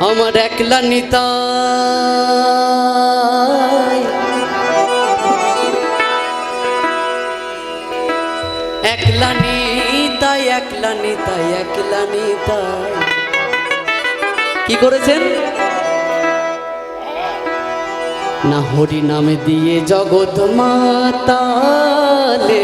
আমার একলা নিতা একলা নিতাই একলা নিতাই একলা নিতাই। কি করেছেন? না হরি নামে দিয়ে জগৎ মাতালে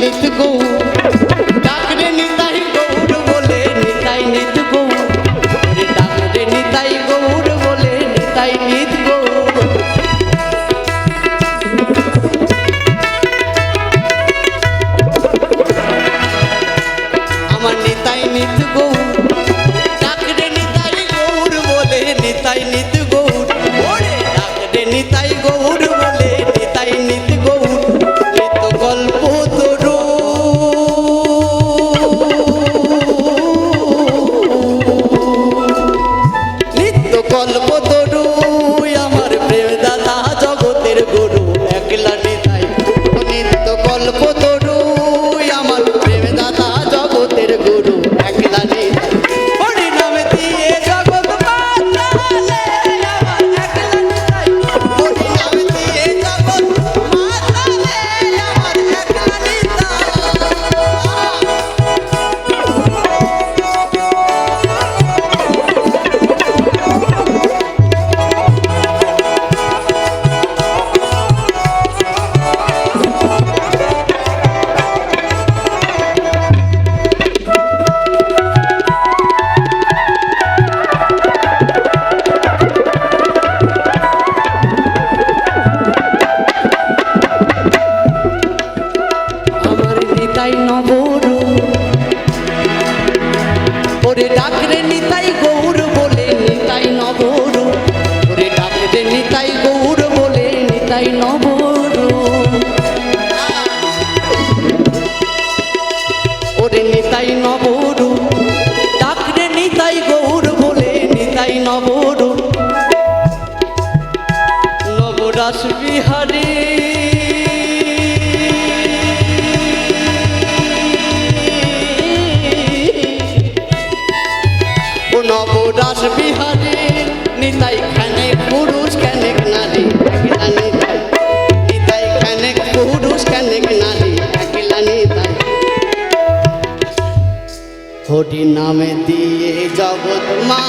let go. গল্প তো নবরূপ। ওরে নিতাই নবরূপ, ডাকরে নিতাই গৌর বলে নিতাই নবরূপ। নবরাস বিহারী নবরাস বিহারে, নিতাই খান হরি নামে দিয়ে জগৎ মা